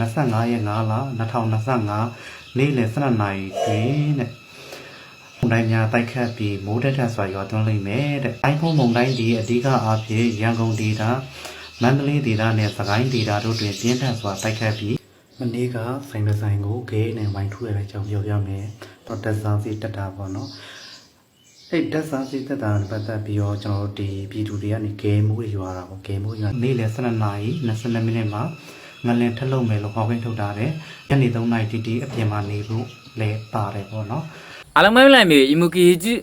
25ရက်5လ2025နေ့လယ်12နာရီတွင်တဲ့မုန်တိုင်းများတိုက်ခတ်ပြီးမိုးတက်ထဆွာရွာသွန်းလိမ့်မယ်တဲ့။ iPhone မုန်တိုင်းဒီအဓိကအားဖြင့်ရန်ကုန်ဒေသမန္တလေးဒေသနဲ့စကိုင်းဒေသတို့တွင်ပြင်းထန်စွာတိုက်ခတ်ပြီးမနေ့ကဆိုင်တစ်ဆိုင်ကိုဂေးနဲ့ဝိုင်းထူရတဲ့အကြောင်းပြောပြမယ်။တော့တက်စားစီတက်တာပေါ့နော်။အဲ့တက်စားစီတက်တာနဲ့ပတ်သက်ပြီးတော့ကျွန်တော်တို့ဒီပြည်သူတွေကနေဂေမှုတွေရွာတာပေါ့ဂေမှုရွာနေ့လယ်12နာရီ22မိနစ်မှာ ငလင်ထက်လုံးမယ်လို့ဟောင်းခင်းထုတ်ထားတယ်ညနေ3နာရီတီတီအပြင်မှာနေဖို့လဲပါတယ်ပေါ့နော်အားလုံးမင်္ဂလာမျိုးအီမူကီဂျူ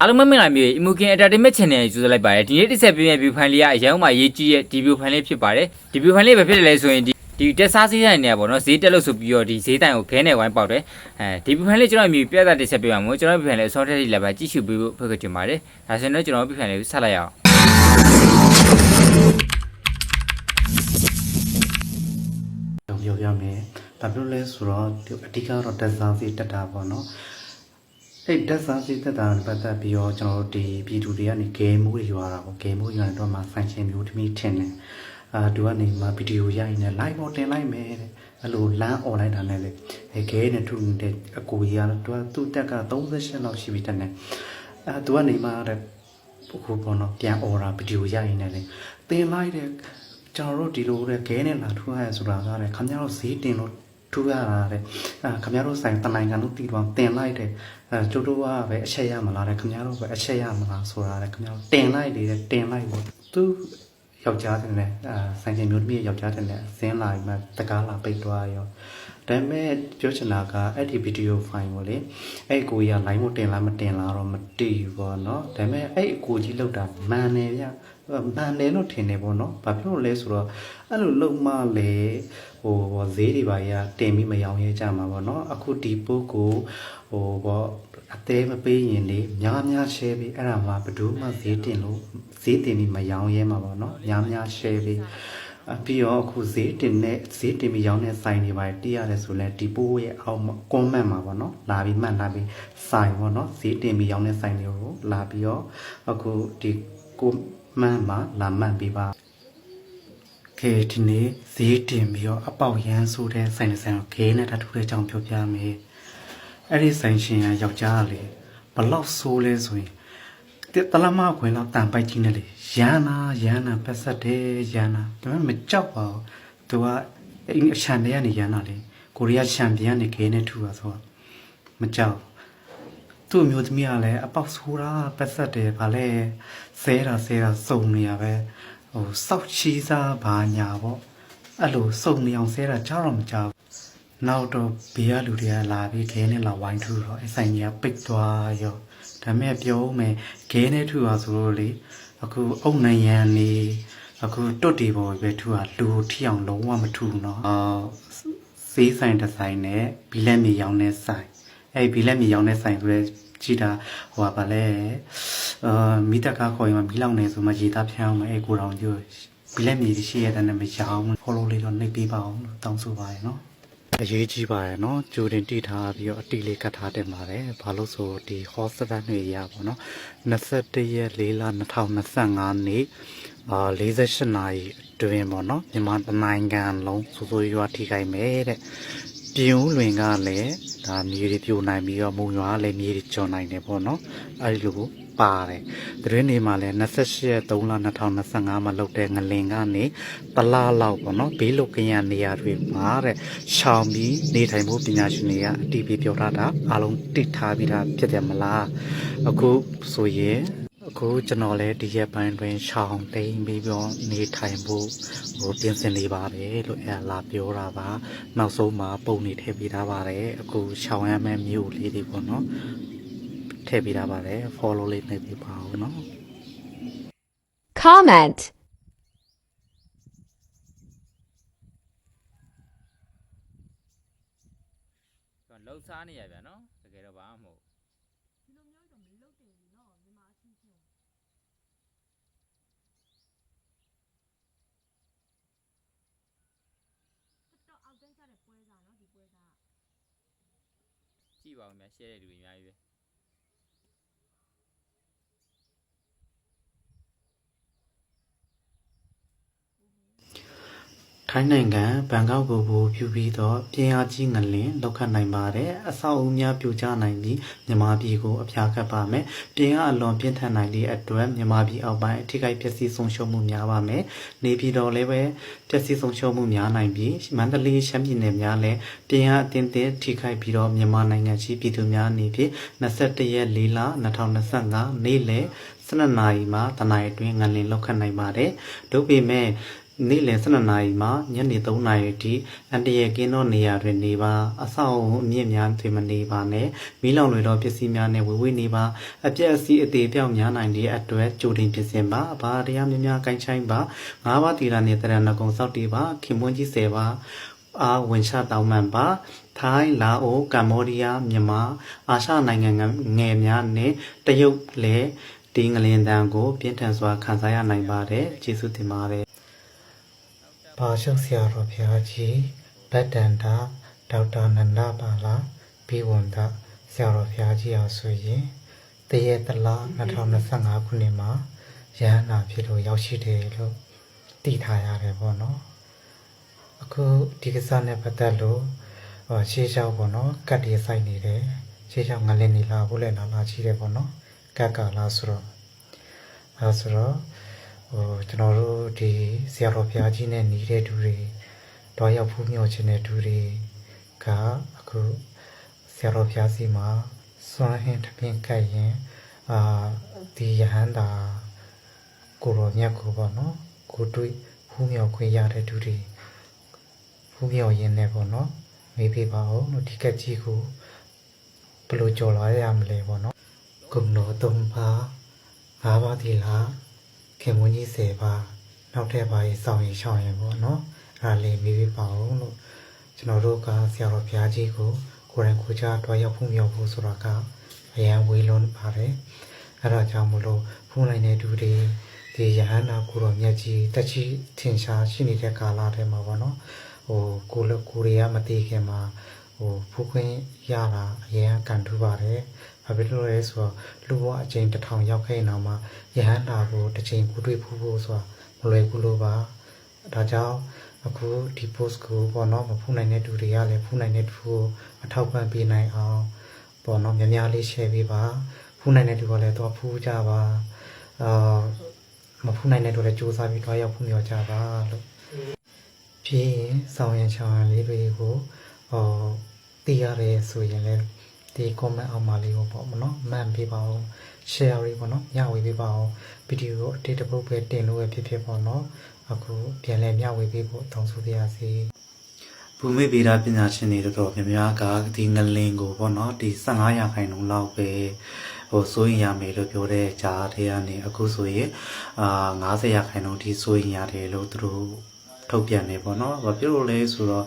အားလုံးမင်္ဂလာမျိုးအီမူကင်အတာတင်မဲ့ channel ကိုကြိုဆိုလိုက်ပါတယ်ဒီနေ့တစ်ဆက်ပြည့်မဲ့ view file လေးကအရင်မှရေးကြည့်ရဲ့ဒီ view file လေးဖြစ်ပါတယ်ဒီ view file လေးပဲဖြစ်တယ်လဲဆိုရင်ဒီဒီတက်စားစေးတိုင်းနေရပါတော့ဈေးတက်လို့ဆိုပြီးတော့ဒီဈေးတိုင်ကိုခဲနဲ့ဝိုင်းပေါက်တယ်အဲဒီ view file လေးကျွန်တော်အမျိုးပြသတစ်ဆက်ပြပါမယ်ကျွန်တော် view file လေးအစောထက်ထိလည်းပဲကြည့်ရှုပေးဖို့ဖိတ်ခေါ်ချင်ပါတယ်ဒါဆိုရင်တော့ကျွန်တော် view file လေးကိုဆက်လိုက်ရအောင် မယ်ဘာဖြစ်လို့လဲဆိုတော့ဒီအဓိကတော့တက်စားစီတက်တာပေါ့နော်အဲ့တက်စားစီတက်တာနဲ့ပတ်သက်ပြီးတော့ကျွန်တော်တို့ဒီပြည်သူတွေကနေဂေမှုတွေရွာတာပေါ့ဂေမှုရွာတော့မှဆိုင်ချင်းမျိုးသမီးထင်တယ်အာသူကနေမှဗီဒီယိုရိုက်နေ live ပေါ်တင်လိုက်မယ်တဲ့အဲ့လိုလမ်း online တာနဲ့လေအဲဂေနဲ့ထုတဲ့အကူကြီးကတော့သူကသူ့တက်က38လောက်ရှိပြီတဲ့နဲ့အာသူကနေမှတဲ့ခုပေါ့နော်ပြန် order ဗီဒီယိုရိုက်နေတယ်တင်လိုက်တဲ့ ကျွန်တော်တို့ဒီလိုတဲ့ခဲနဲ့လာထူရရဆိုတာကတဲ့ခင်ဗျားတို့ဈေးတင်လို့ထူရတာတဲ့အဲခင်ဗျားတို့ဆိုင်တနိုင်ငံတို့တီတော့တင်လိုက်တယ်အဲကျတို့ကပဲအချက်ရမလားတဲ့ခင်ဗျားတို့ပဲအချက်ရမလားဆိုတာတဲ့ခင်ဗျားတို့တင်လိုက်လေတဲ့တင်လိုက်ပေါ့သူယောက်ျားတင်တယ်အဲဆိုင်ချင်းမျိုးသမီးယောက်ျားတင်တယ်ဇင်းလာပြီးမှတကားလာပိတ်သွားရောဒါပေမဲ့ပြောချင်တာကအဲ့ဒီဗီဒီယိုဖိုင်ကိုလေအဲ့ကိုကြီးက line မတင်လားမတင်လားတော့မသိဘူးပေါ့နော်ဒါပေမဲ့အဲ့အကိုကြီးလောက်တာမှန်တယ်ဗျ မှန်တယ်လို့ထင်တယ်ပေါ့နော်ဘာဖြစ်လို့လဲဆိုတော့အဲ့လိုလုံမလေဟိုဘောဈေးတွေပါကြီးကတင်ပြီးမရောင်းရဲကြမှာပေါ့နော်အခုဒီပုဂ္ဂိုလ်ဟိုဘောအသေးမပေးရင်လေများများ share ပြီးအဲ့ဒါမှဘယ်သူမှဈေးတင်လို့ဈေးတင်ပြီးမရောင်းရဲမှာပေါ့နော်များများ share ပြီးအပြီးတော့အခုဈေးတင်တဲ့ဈေးတင်ပြီးရောင်းတဲ့ဆိုင်တွေပါတည်ရတယ်ဆိုလဲဒီပိုးရဲ့အောက်မှာ comment မှာပေါ့နော်လာပြီးမှတ်လာပြီးဆိုင်ပေါ့နော်ဈေးတင်ပြီးရောင်းတဲ့ဆိုင်တွေကိုလာပြီးတော့အခုဒီကို မှန်မှာလာမှတ်ပြီးပါခေဒီနေ့ဈေးတင်ပြီးတော့အပေါက်ရမ်းဆိုတဲ့ဆိုင်တစ်ဆိုင်ကိုဂေးနဲ့တထူတဲ့အကြောင်းပြောပြမယ်အဲ့ဒီဆိုင်ရှင်ကယောက်ျားကလေဘလောက်ဆိုးလဲဆိုရင်တတလမခွင်တော့တန်ပိုက်ကြီးနဲ့လေရန်နာရန်နာပတ်ဆက်တယ်ရန်နာဒါပေမဲ့မကြောက်ပါဘူးသူကအင်းအချန်တွေကနေရန်နာလေကိုရီးယားချန်ပီယံနေခင်းနေထူတာဆိုတော့မကြောက် သူ့အမျိုးသမီးကလည်းအပေါက်ဆိုးတာပတ်ဆက်တယ်ဗာလဲဆဲတာဆဲတာစုံနေရပဲဟိုစောက်ချီးစားဘာညာပေါ့အဲ့လိုစုံနေအောင်ဆဲတာကြားတော့မကြောက်ဘူးနောက်တော့ဘေးကလူတွေကလာပြီးခဲနဲ့လာဝိုင်းထူတော့အဆိုင်ကြီးကပိတ်သွားရောဒါပေမဲ့ပြောဦးမယ်ခဲနဲ့ထူတာဆိုလို့လေအခုအုတ်နိုင်ရန်နေအခုတွတ်တီပေါ်ပဲထူတာလူထီအောင်လုံးဝမထူနော်အာစေးဆိုင်တစ်ဆိုင်နဲ့ဘီလက်မြေရောင်းတဲ့ဆိုင်အဲ့ဘီလက်မြေရောင်းတဲ့ဆိုင်ဆိုရဲ ကြည့်တာဟိုပါပါလဲအာမိတကားခေါ်ရင်မီးလောင်နေဆိုမှရေသားဖျောင်းမယ်အဲ့ကိုတော်ကျိုးဘီလက်မြေရှိရတဲ့နဲ့မရောင်း follow လေးတော့နှိပ်ပေးပါအောင်လို့တောင်းဆိုပါရနော် အရေးကြီးပါတယ်เนาะကြိုတင်တိထားပြီးတော့အတီလေးကတ်ထားတင်ပါတယ်ဘာလို့ဆိုဒီ hospital တွေရပါတော့21ရက်4လ2025နေ့အာ48နာရီအတွင်းပေါ့နော်မြန်မာတနိုင်ငံလုံးစိုးစိုးရွားထိခိုက်မယ်တဲ့ ပြင်ဦးလွင်ကလည်းဒါမြေတွေပြိုနိုင်ပြီးတော့မုံရွာကလည်းမြေတွေကျော်နိုင်တယ်ပေါ့နော်အဲဒီလိုကိုပါတယ်သတင်းတွေမှာလည်း28ရက်3လ2025မှာလုပ်တဲ့ငလင်ကနေတလားလောက်ပေါ့နော်ဘေးလုကရန်နေရာတွေမှာတဲ့ရှောင်ပြီးနေထိုင်ဖို့ပညာရှင်တွေကအတီးပြေပြောထားတာအားလုံးတိထားပြီးသားဖြစ်တယ်မလားအခုဆိုရင် အခုကျွန်တော်လည်းဒီရက်ပိုင်းတွင်ရှောင်တိန်ပြီးတော့နေထိုင်ဖို့ဟိုပြင်ဆင်နေပါတယ်လို့အဲလာပြောတာပါနောက်ဆုံးမှာပုံနေထည့်ပေးထားပါတယ်အခုရှောင်ရမယ့်မြို့လေးတွေပေါ့နော်ထည့်ပေးထားပါတယ် follow လေးနှိပ်ပေးပါဦးနော် Comment. ကျွန်တော်လှုပ်ရှားနေရပြန်နော် ကြည့်ပါဦးများ share တဲ့လူတွေအများကြီးပဲ ထထိုင်းနိုင်ငံဘန်ကောက်ကိုဘူပြုပြီးတော့ပြင်အားကြီးငလင်လောက်ခတ်နိုင်ပါတယ်အဆောက်အဦများပြိုကျနိုင်ပြီးမြန်မာပြည်ကိုအဖျားခတ်ပါမယ်ပြင်အားအလွန်ပြင်းထန်နိုင်သည့်အတွက်မြန်မာပြည်အောက်ပိုင်းအထိကိပျက်စီးဆုံးရှုံးမှုများပါမယ်နေပြည်တော်လည်းပဲပျက်စီးဆုံးရှုံးမှုများနိုင်ပြီးမန္တလေးရှမ်းပြည်နယ်များလည်းပြင်အားအသင်းသင်းထိခိုက်ပြီးတော့မြန်မာနိုင်ငံရှိပြည်သူများအနေဖြင့်21ရက်4လ2025နေ့လယ်12နာရီမှတနင်္လာရီတွင်ငလင်လောက်ခတ်နိုင်ပါတယ်ဒုပေမဲ့ နေ့လယ်12နာရီမှညနေ3နာရီအထိအန်တရယ်ကင်းသောနေရာတွင်နေပါအဆောက်အဦအမြင့်များတွင်မနေပါနဲ့မီးလောင်တွေသောပစ္စည်းများနှင့်ဝေဝေးနေပါအပြက်အစီးအသေးပြောက်များနိုင်သည့်အတွက်ကြိုတင်ပြင်ဆင်ပါဘာတရားများများကိုင်းချိုင်းပါငါးပါးတီလာနှင့်တရဏဂုံစောက်တီပါခင်မွန်းကြီး10ပါအားဝင်ချတောင်းမှန်ပါထိုင်းလာအိုကမ္ဘောဒီးယားမြန်မာအာရှနိုင်ငံငယ်များနဲ့တရုတ်လည်းဒီငလင်တန်ကို ပြင်းထန်စွာခံစားရနိုင်ပါတယ်ကျေးဇူးတင်ပါတယ် ဘာရှုပ်ဆရာတော်ဘုရားကြီးဗတ္တန္တာဒေါက်တာနန္ဒပါလာပြီးဝန်တာဆရာတော်ဘုရားကြီးအောင်ဆိုရင်တရက်တလ2025ခုနှစ်မှာရဟန္တာဖြစ်လို့ရောက်ရှိတယ်လို့သိထားရတယ်ပေါ့နော်အခုဒီကိစ္စနဲ့ပတ်သက်လို့ဟောရှေးလျှောက်ပေါ့နော်ကတ်တွေစိုက်နေတယ်ရှေးလျှောက်ငလင်းနေလာဘူးလေလာလာရှိတယ်ပေါ့နော်ကတ်ကလာဆိုတော့အဲဆိုတော့ ဟိုကျွန်တော်တို့ဒီဆရာတော်ဘုရားကြီးနဲ့နေတဲ့သူတွေတော့ရောက်ဖူးမြော်ခြင်းတဲ့သူတွေကအခုဆရာတော်ဘုရားစီမှာစွမ်းဟင်းတပင်ကပ်ရင်အာဒီယဟန္တာကိုရောမြတ်ကိုပေါ့နော်ကိုတွေ့ဖူးမြော်ခွင့်ရတဲ့သူတွေဖူးမြော်ရင်းနဲ့ပေါ့နော်မေးပြပါဦးလို့ဒီကက်ကြီးကိုဘယ်လိုကြော်လာရမလဲပေါ့နော်ကုံတော်သုံးပါးငါးပါးဒီလား ခင်မွန်းကြီး10ပါနောက်ထပ်ပါရေးစောင့်ရင်ရှောင်းရင်ပေါ့နော်အဲ့ဒါလေးမေးပြပါအောင်လို့ကျွန်တော်တို့ကဆရာတော်ဘုရားကြီးကိုကိုယ်တိုင်ကိုယ်ကြားတွားရောက်ဖို့မြောက်ဖို့ဆိုတာကအရန်ဝေးလုံးပါတယ်အဲ့ဒါကြောင့်မလို့ဖုန်းလိုက်တဲ့သူတွေဒီယဟန္တာကိုတော်မြတ်ကြီးတက်ချီထင်ရှားရှိနေတဲ့ကာလထဲမှာပေါ့နော်ဟိုကိုလကိုရီးယားမတည်ခင်မှာဟိုဖူးခွင့်ရတာအရန်ကန်ထူပါတယ် ဘာဖြစ်လို့လဲဆိုတော့လူဘဝအချိန်တစ်ထောင်ရောက်ခဲ့နောက်မှာယဟန္တာကိုတစ်ချိန်ကိုတွေ့ဖို့ဖို့ဆိုတာမလွယ်ဘူးလို့ပါဒါကြောင့်အခုဒီ post ကိုပေါ့နော်မဖူးနိုင်တဲ့သူတွေကလည်းဖူးနိုင်တဲ့သူကိုအထောက်ပံ့ပေးနိုင်အောင်ပေါ့နော်များများလေး share ပေးပါဖူးနိုင်တဲ့သူကလည်းတော့ဖူးကြပါအာမဖူးနိုင်တဲ့သူလည်းစူးစမ်းပြီးတော့ရောက်ဖူးမြော်ကြပါလို့ပြီးရင်ဆောင်ရန်ချောင်းရန်လေးတွေကိုဟောသိရတယ်ဆိုရင်လည်း ဒီ comment အောက်မှာလေးကိုပေါ့မနော်မှန်ပေးပါဦး share ရေးပေါ့နော်မျှဝေပေးပါအောင်ဗီဒီယိုကိုအတိတ်တစ်ပုတ်ပဲတင်လို့ပဲဖြစ်ဖြစ်ပေါ့နော်အခုပြန်လဲမျှဝေပေးဖို့တောင်းဆိုပါရစေဘူမိဗေဒပညာရှင်တွေတော်တော်များများကဒီငလင်ကိုပေါ့နော်ဒီ15ရာခိုင်နှုန်းလောက်ပဲဟိုစိုးရင်ရမယ်လို့ပြောတဲ့ကြားထဲကနေအခုဆိုရင်အာ90ရာခိုင်နှုန်းထိစိုးရင်ရတယ်လို့သူတို့ ထုတ်ပြန်နေပေါ့နော်။ဘာဖြစ်လို့လဲဆိုတော့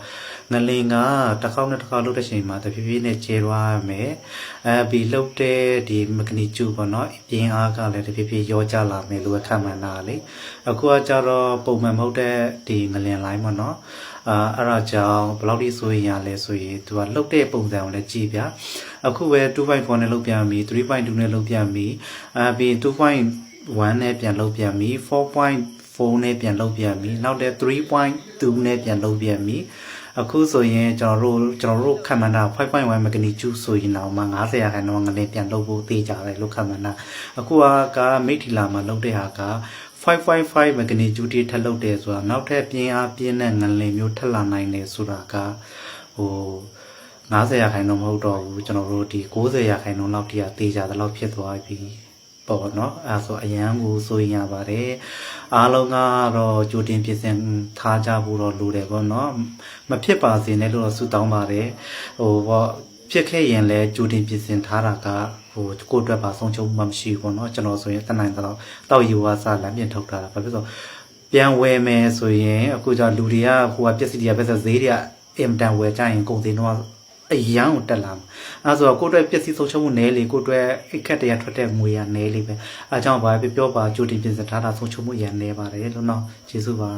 ငလင်ကတစ်ခေါက်နဲ့တစ်ခေါက်လှုပ်တဲ့ချိန်မှာတဖြည်းဖြည်းနဲ့ကျဲသွားရမယ်။အဲပြီးလှုပ်တဲ့ဒီမကနီကျူပေါ့နော်။ပြင်းအားကလည်းတဖြည်းဖြည်းရောကျလာမယ်လို့ခံမှန်းတာလေ။အခုကကြတော့ပုံမှန်မဟုတ်တဲ့ဒီငလင်လိုင်းပေါ့နော်။အာအဲ့ဒါကြောင့်ဘယ်လောက်ထိဆိုရင်ရလဲဆိုရင်သူကလှုပ်တဲ့ပုံစံကိုလည်းကြည့်ဗျာ။အခုပဲ2.4နဲ့လှုပ်ပြန်ပြီ3.2နဲ့လှုပ်ပြန်ပြီ။အဲပြီး2.1နဲ့ပြန်လှုပ်ပြန်ပြီ 4. 4နဲ့ပြန်လုပ်ပြန်ပြီနောက်တဲ့3.2နဲ့ပြန်လုပ်ပြန်ပြီအခုဆိုရင်ကျွန်တော်တို့ကျွန်တော်တို့ခံမှန်းတာ5.1 magnitude ဆိုရင်တော့မှ90ရာခိုင်နှုန်းငနဲ့ပြန်လုပ်ဖို့သိကြတယ်လို့ခံမှန်းတာအခုကကမိထီလာမှာလုပ်တဲ့ဟာက5.5 magnitude ထိထပ်လုပ်တယ်ဆိုတာနောက်ထပ်ပြင်းအားပြင်းတဲ့ငလင်မျိုးထပ်လာနိုင်တယ်ဆိုတာကဟို90ရာခိုင်နှုန်းမဟုတ်တော့ဘူးကျွန်တော်တို့ဒီ90ရာခိုင်နှုန်းလောက်ထိကတေးကြတဲ့လောက်ဖြစ်သွားပြီ ပေါ့နော်အဲဆိုအရန်ကိုဆိုရင်ရပါတယ်အားလုံးကတော့ကြိုတင်ပြင်ဆင်ထားကြဖို့တော့လိုတယ်ပေါ့နော်မဖြစ်ပါစေနဲ့လို့တော့ဆုတောင်းပါတယ်ဟိုပေါ့ဖြစ်ခဲ့ရင်လည်းကြိုတင်ပြင်ဆင်ထားတာကဟိုကိုယ့်အတွက်ပါဆုံးချုံမှမရှိဘူးပေါ့နော်ကျွန်တော်ဆိုရင်တနိုင်တော့တောက်ယူဝါစာလမ်းပြင်ထုတ်ထားတာဘာဖြစ်လို့ပြန်ဝယ်မယ်ဆိုရင်အခုကျလူတွေကဟိုကပစ္စည်းတွေကပဲဆိုဈေးတွေကအင်တန်ဝယ်ကြရင်ကုန်စည်တော့ အရန်ကိုတက်လာမှာအဲဆိုတော့ကိုယ့်အတွက်ပစ္စည်းဆုံးရှုံးမှုနည်းလေကိုယ့်အတွက်အခက်တရထွက်တဲ့ငွေရနည်းလေပဲအဲကြောင့်ဘာပဲပြောပါကြိုတင်ပြင်ဆင်ထားတာဆုံးရှုံးမှုရနည်းပါတယ်လို့နော်ကျေးဇူးပါ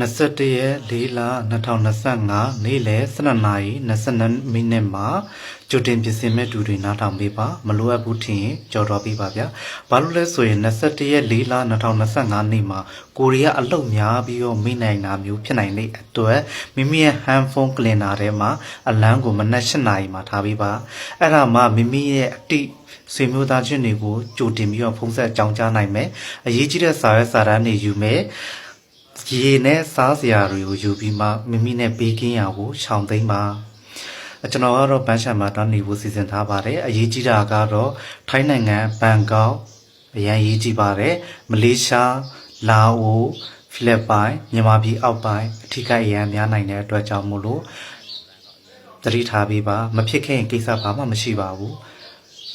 21ရက်4လ2025နေ့လယ်12နာရီ22မိနစ်မှာကြိုတင်ပြင်ဆင်မဲ့တူတွေနားထောင်ပေးပါမလိုအပ်ဘူးထင်ရင်ကြော်တော်ပေးပါဗျာဘာလို့လဲဆိုရင်21ရက်4လ2025နေ့မှာကိုရီးယားအလုတ်များပြီးတော့မိနိုင်တာမျိုးဖြစ်နိုင်တဲ့အတွက်မိမိရဲ့ hand phone cleaner ထဲမှာအလန်းကိုမနက်7နာရီမှာထားပေးပါအဲ့ဒါမှမိမိရဲ့အတိဆွေမျိုးသားချင်းတွေကိုကြိုတင်ပြီးတော့ဖုံးဆက်ကြောင်းကြားနိုင်မယ်အရေးကြီးတဲ့စာရွက်စာတမ်းတွေယူမယ် ရေနဲ့စားစရာတွေကိုယူပြီးမှမိမိနဲ့ပေးကင်းရာကိုရှောင်သိမ်းပါအကျွန်တော်ကတော့ဘန်ရှာမှာတောင်းနေဖို့စီစဉ်ထားပါတယ်အရေးကြီးတာကတော့ထိုင်းနိုင်ငံဘန်ကောက်အရန်ရေးကြည့်ပါတယ်မလေးရှားလာအိုဖိလစ်ပိုင်မြန်မာပြည်အောက်ပိုင်းအထူးကအရန်များနိုင်တဲ့အတွက်ကြောင့်မို့လို့သတိထားပေးပါမဖြစ်ခဲ့ရင်ကိစ္စဘာမှမရှိပါဘူး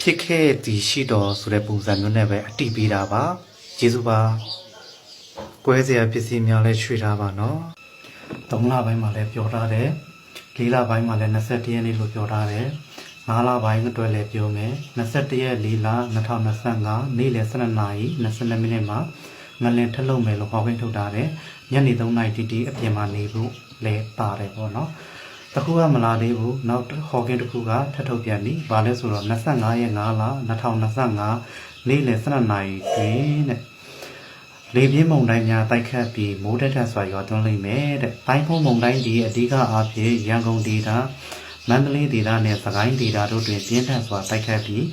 ဖြစ်ခဲ့သည်ရှိတော်ဆိုတဲ့ပုံစံမျိုးနဲ့ပဲအတိပေးတာပါကျေးဇူးပါ ကွဲစရာပစ္စည်းများလည်းရွှေ့ထားပါနော်။၃လပိုင်းမှာလည်းပြောထားတယ်။၄လပိုင်းမှာလည်း21ရက်နေ့လို့ပြောထားတယ်။၅လပိုင်းအတွက်လည်းပြောမယ်။21ရက်၄လ2025နေ့လယ်12နာရီ22မိနစ်မှာငလင်ထက်လုံးမယ်လို့ဟောကိန်းထုတ်ထားတယ်။ညနေ3နာရီတီတီအပြင်မှာနေဖို့လည်းပါတယ်ပေါ့နော်။တခုကမလာသေးဘူး။နောက်ဟောကိန်းတစ်ခုကထပ်ထုတ်ပြန်ပြီ။ဘာလဲဆိုတော့25ရက်5လ2025နေ့လယ်12နာရီတွင်တဲ့ လေပြင်းမုန်တိုင်းများတိုက်ခတ်ပြီးမိုးတက်ထက်စွာရွာသွန်းလိမ့်မယ်တဲ့။တိုင်းဖုံးမုန်တိုင်းဒီအဓိကအားဖြင့်ရန်ကုန်ဒေသမန္တလေးဒေသနဲ့စကိုင်းဒေသတို့တွင်ပြင်းထန်စွာတိုက်ခတ်ပြီး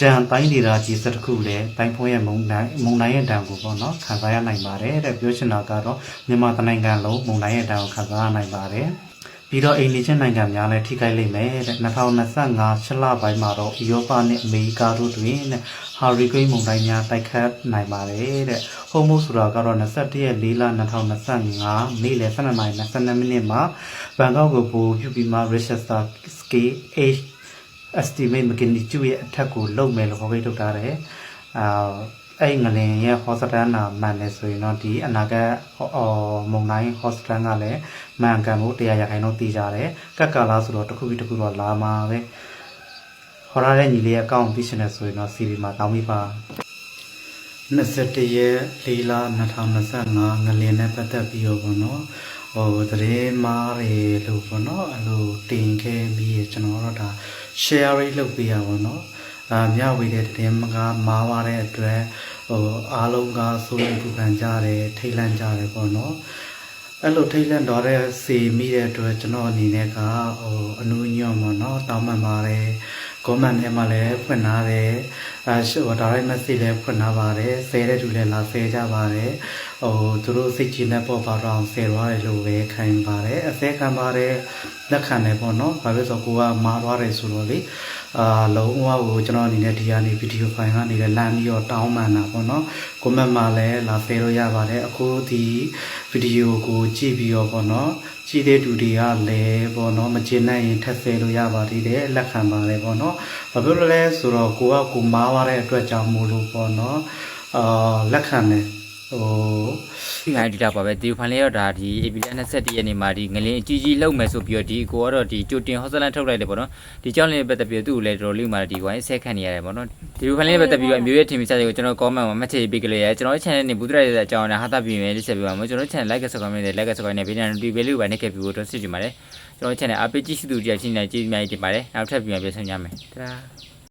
ကြံတိုင်းဒေသကြီးစတစ်ခုလည်းတိုင်းဖုံးရဲ့မုန်တိုင်းမုန်တိုင်းရဲ့တံကိုပေါ့နော်ခံစားရနိုင်ပါတယ်တဲ့ပြောချင်တာကတော့မြန်မာတိုင်းနိုင်ငံလုံးမုန်တိုင်းရဲ့တံကိုခံစားရနိုင်ပါတယ်။ ပြီးတော့အိန္ဒိယနိုင်ငံများလည်းထိခိုက်လိမ့်မယ်တဲ့2025ရှလပိုင်းမှာတော့ဥရောပနဲ့အမေရိကတို့တွင်တဲ့ဟာရီကိန်းမုန်တိုင်းများတိုက်ခတ်နိုင်ပါတယ်တဲ့ဟိုမိုဆိုတာကတော့21ရက်4လ2025နေ့လယ်12:22မိနစ်မှာဘန်ကောက်ကိုပို့ပြုပြီးမှ Richter scale H estimate မကင်ဒီကျူရဲ့အထက်ကိုလုံမယ်လို့ဟောကိထုတ်ထားတယ်အာ အဲ့ငလင်ရဲ့ hospital နာမှန်တယ်ဆိုရင်တော့ဒီအနာဂတ်အော်မုံတိုင်း hospital ကလည်းမှန်ကန်မှုတရားရခိုင်တော့တည်ကြတယ်ကက်ကာလာဆိုတော့တစ်ခုပြီးတစ်ခုတော့လာမှာပဲဟောရတဲ့ညီလေးရဲ့အကောင့်ပြီးရှင်တယ်ဆိုရင်တော့ CV မှာတောင်းပြီးပါ21ရက်4လ2025ငလင်နဲ့ပတ်သက်ပြီးတော့ပေါ့နော်ဟိုသတင်းမားတွေလို့ပေါ့နော်အဲ့လိုတင်ခဲ့ပြီးကျွန်တော်တို့ဒါ share လုပ်ပေးရပါတော့အာ မျှဝေတဲ့သတင်းကမားပါတဲ့အတွက်ဟိုအားလုံးကစိုးရိမ်ပူပန်ကြတယ်ထိတ်လန့်ကြတယ်ပေါ့နော်အဲ့လိုထိတ်လန့်တော့တဲ့စီမိတဲ့အတွက်ကျွန်တော်အနေနဲ့ကဟိုအနူးညွန့်ပေါ့နော်တောင်းပန်ပါတယ် comment ထဲမှာလည်းဖွင့်ထားတယ်အဲဟို direct message လည်းဖွင့်ထားပါတယ်ဆဲတဲ့သူလည်းလာဆဲကြပါတယ်ဟိုသူတို့စိတ်ကြည်နဲ့ပေါ့ပါတော့ဆဲသွားတယ်လို့ပဲခံပါတယ်အဆဲခံပါတယ်လက်ခံတယ်ပေါ့နော်ဘာဖြစ်လို့ဆိုကိုကမာသွားတယ်ဆိုတော့လေ အာလုံးဝကိုကျွန်တော်အနေနဲ့ဒီကနေဗီဒီယိုဖိုင်ကနေလည်းလမ်းပြီးတော့တောင်းပန်တာပေါ့နော် comment မှာလည်းလာဆဲလို့ရပါတယ်အခုဒီဗီဒီယိုကိုကြည့်ပြီးတော့ပေါ့နော်ကြည့်တဲ့သူတွေကလည်းပေါ့နော်မကျင်နိုင်ရင်ထပ်ဆဲလို့ရပါသေးတယ်လက်ခံပါတယ်ပေါ့နော်ဘာဖြစ်လို့လဲဆိုတော့ကိုကကိုမားသွားတဲ့အတွက်ကြောင့်မို့လို့ပေါ့နော်အာလက်ခံတယ် ဟိုဒီဟိုင်းဒီတာပါပဲဒီဖိုင်လေးတော့ဒါဒီ AP လက်21ရက်နေ့မှာဒီငလင်းအကြီးကြီးလှုပ်မယ်ဆိုပြီးတော့ဒီကိုကတော့ဒီကြိုတင်ဟော့စလန်ထုတ်လိုက်တယ်ပေါ့နော်ဒီကြောင်းလေးပတ်သက်ပြီးတော့သူ့ကိုလည်းတော်တော်လေးမှာဒီဝိုင်းဆက်ခတ်နေရတယ်ပေါ့နော်ဒီဖိုင်လေးပတ်သက်ပြီးတော့အမျိုးရဲ့ထင်မိစားတွေကိုကျွန်တော် comment မှာ message ပေးကြလို့ရတယ်ကျွန်တော်ရဲ့ channel နဲ့ဘူးတရရဲ့အကြောင်းနဲ့ဟာတာပြီးမယ်လိဆက်ပြပါမယ်ကျွန်တော် channel like ဆက် comment နဲ့ like ဆက် comment နဲ့ဗီဒီယိုနဲ့ဒီဗီဒီယိုပဲနဲ့ခဲ့ပြီးတော့ဆွကြည့်ပါတယ်ကျွန်တော် channel အပိတ်ကြည့်စီသူတရားချင်းနဲ့ကြည့်မြင်တင်ပါတယ်နောက်ထပ်ပြန်ပြန်ဆောင်ကြမယ်တဒါ